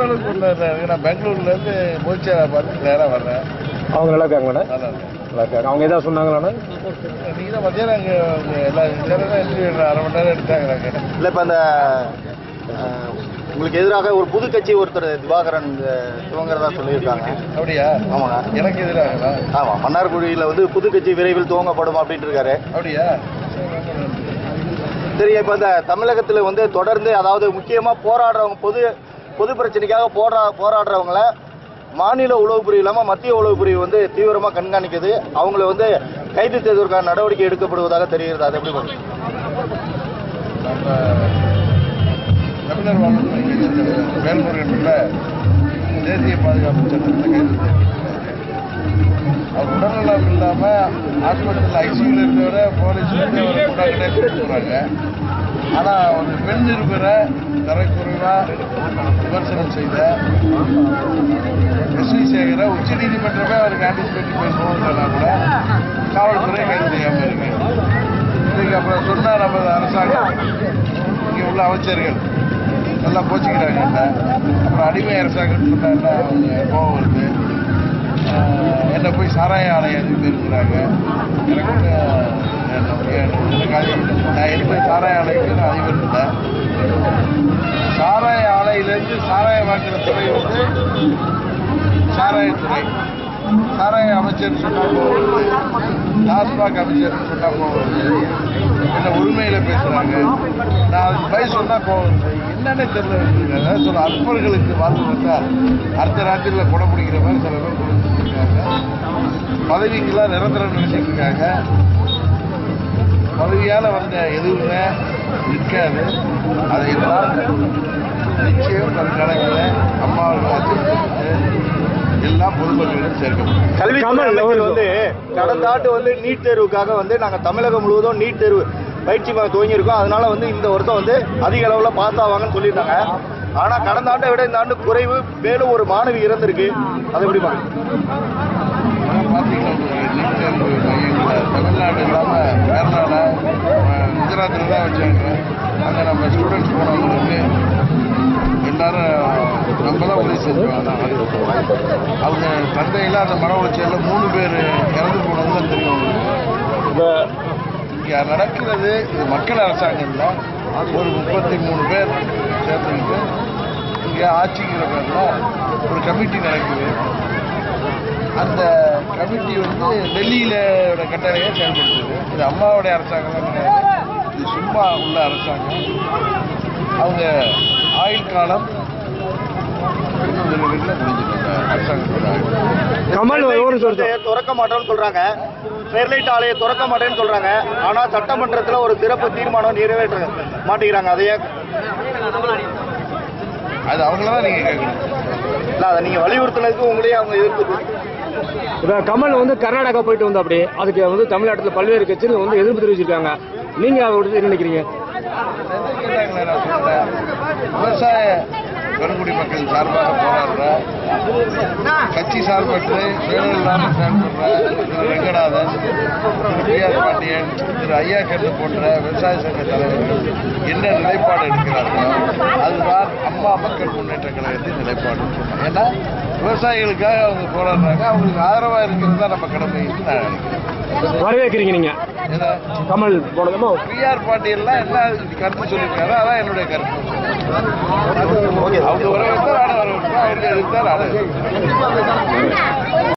சொல்ற அளவுக்கு ஒன்றும் இல்லை நான் பெங்களூர்ல இருந்து மூச்சா பார்த்து நேரா வர்றேன் அவங்க நல்லா இருக்காங்கண்ணா நல்லா இருக்காங்க. அவங்க ஏதாவது சொன்னாங்களாண்ணா நீங்க தான் மத்தியானம் அங்கே எல்லா நேரம் அரை மணி நேரம் எடுத்தாங்க நாங்கள் இல்லை இப்போ அந்த உங்களுக்கு எதிராக ஒரு புது கட்சி ஒருத்தர் திவாகரன் துவங்குறதா சொல்லியிருக்காங்க. அப்படியா? ஆமாங்க. எனக்கு எதிராகவா? ஆமாம் மன்னார்குடியில் வந்து புது கட்சி விரைவில் துவங்கப்படும் அப்படின்ட்டு இருக்காரு. அப்படியா? சரி இப்போ இந்த தமிழகத்தில் வந்து தொடர்ந்து அதாவது முக்கியமாக போராடுறவங்க பொது பொது பிரச்சனைக்காக போரா போராடுறவங்கள மாநில உளவுப்பிரிவு இல்லாமல் மத்திய உளவுப்பிரிவு வந்து தீவிரமாக கண்காணிக்குது அவங்கள வந்து கைது செய்வதற்கான நடவடிக்கை எடுக்கப்படுவதாக தெரிகிறது அது எப்படி தமிழர் வாழ்க்கை தேசிய பாதுகாப்பு சட்டத்தில் கைது அவர் உடல்நலம் இல்லாமல் ஹாஸ்பிட்டலில் ஐசியூவில் இருந்தவரை போலீஸ் வந்து அவரை கொண்டாக்கிட்டே போகிறாங்க ஆனால் ஒரு பெண் நிருபரை தரக்குறைவாக விமர்சனம் செய்த எஸ் வி சேகரை உச்ச நீதிமன்றமே அவருக்கு ஆன்டிசிபேட்டி பேசணும்னு சொன்னால் கூட காவல்துறை கைது செய்யாமல் இருக்கு இதுக்கு அப்புறம் சொன்னார் நமது அரசாங்கம். இங்கே உள்ள அமைச்சர்கள். நல்லா போச்சுக்கிறாங்க என்ன. அப்புறம் அடிமை அரசாங்கம் சொன்னா அவங்க கோவம் வருது. என்னை போய் சாராய ஆலயம் எதுக்கு இருக்கிறாங்க வந்து சாராயம் வாங்குற துறை வந்து சாராயத்துறை சாராய அமைச்சர் சொன்னா போவது டாஸ்மாக் அமைச்சர் சொன்னா போவது என்ன உரிமையில பேசுறாங்க. நான் அதுக்கு பய சொன்னா போவது என்னன்னே தெரியல. சில அற்பர்களுக்கு வாழ்ந்து வந்தா அடுத்த நாட்டில் குடம் பிடிக்கிற மாதிரி சில பேர் இருக்காங்க பதவிக்கெல்லாம் நிரந்தரம் நினைச்சிட்டு இருக்காங்க பதவியால் வந்த எதுவுமே நிற்காது. அதையெல்லாம் நிச்சயம் அம்மாவுக்கு அச்சடித்து எல்லாம் பொதுமக்களிடம் சேர்க்கப்படும் கல்வி அமைச்சர் வந்து கடந்த ஆண்டு வந்து நீட் தேர்வுக்காக வந்து நாங்கள் தமிழகம் முழுவதும் நீட் தேர்வு பயிற்சி துவங்கியிருக்கோம். அதனால வந்து இந்த வருஷம் வந்து அதிக அளவில் பாஸ் ஆவாங்கன்னு சொல்லியிருந்தாங்க ஆனால் கடந்த ஆண்டை விட இந்த ஆண்டு குறைவு மேலும் ஒரு மாணவி இறந்திருக்கு. அதை எப்படி தமிழ்நாடு இல்லாமல் கேரளாவில் குஜராத்தில் தான் வச்சாங்க. அங்கே நம்ம ஸ்டூடெண்ட்ஸ் போனவங்களுக்கு நம்ம உதவி அவங்க தந்தையில் அந்த மன உளைச்சலில் மூணு பேர் இறந்து போனதுன்னு தெரியும் இப்போ இங்கே நடக்கிறது இது மக்கள் அரசாங்கம் தான். ஒரு முப்பத்தி மூணு பேர் சேர்த்துக்கிட்டு இங்கே ஆட்சிங்கிற பேரில் ஒரு கமிட்டி நடக்குது. அந்த கமிட்டி வந்து டெல்லியில கட்டளையை செயல்படுத்துது. இது அம்மாவுடைய அரசாங்கம் தான் கிடையாது. இது சும்மா உள்ள அரசாங்கம். அவங்க ஆயுள் காலம் இன்னும் விரைவில் முடிஞ்சிருக்கு அரசாங்கத்தோட ஆயுள் கமல் ஒரு திறக்க மாட்டோம்னு சொல்றாங்க. ஸ்டெர்லைட் ஆலையை திறக்க மாட்டேன்னு சொல்றாங்க. ஆனா சட்டமன்றத்தில் ஒரு சிறப்பு தீர்மானம் நிறைவேற்ற மாட்டேங்கிறாங்க. அதையே அது அவங்கள தான் நீங்கள் கேட்கணும். இல்ல அதை நீங்க வலியுறுத்தினதுக்கு உங்களையே அவங்க எதிர்ப்பு இப்போ கமல் வந்து கர்நாடகா போயிட்டு வந்தா அப்படி. அதுக்கு வந்து தமிழ்நாட்டில் பல்வேறு கட்சிகள் வந்து எதிர்ப்பு தெரிவிச்சிருக்காங்க. நீங்க பத்தி என்ன நினைக்கிறீங்க? விவசாய பெருங்குடி மக்கள் சார்பாக போராடுற கட்சி சார்பற்று வேலை இல்லாமல் செயல்படுற Thiru Renganathan Thiru P R Pandian Thiru Ayyakannu போன்ற விவசாய சங்க தலைவர்கள் என்ன நிலைப்பாடு எடுக்கிறார்களோ அதுதான் அம்மா மக்கள் முன்னேற்ற கழகத்தின் நிலைப்பாடு. ஏன்னா விவசாயிகளுக்காக அவங்க போராடுறாங்க அவங்களுக்கு ஆதரவாக இருக்கிறது தான் நம்ம கடமைன்னு நான் நினைக்கிறேன் வரவேற்கிறீங்க நீங்க. ஏன்னா கமல் போனதுமா? பிஆர் பாண்டியெல்லாம் என்ன கருத்து சொல்லியிருக்காரு அதான் என்னுடைய கருத்து. அவங்க வரவேற்றார் ஆட வரவேற்றார் அவங்க எதிர்த்தார் ஆட.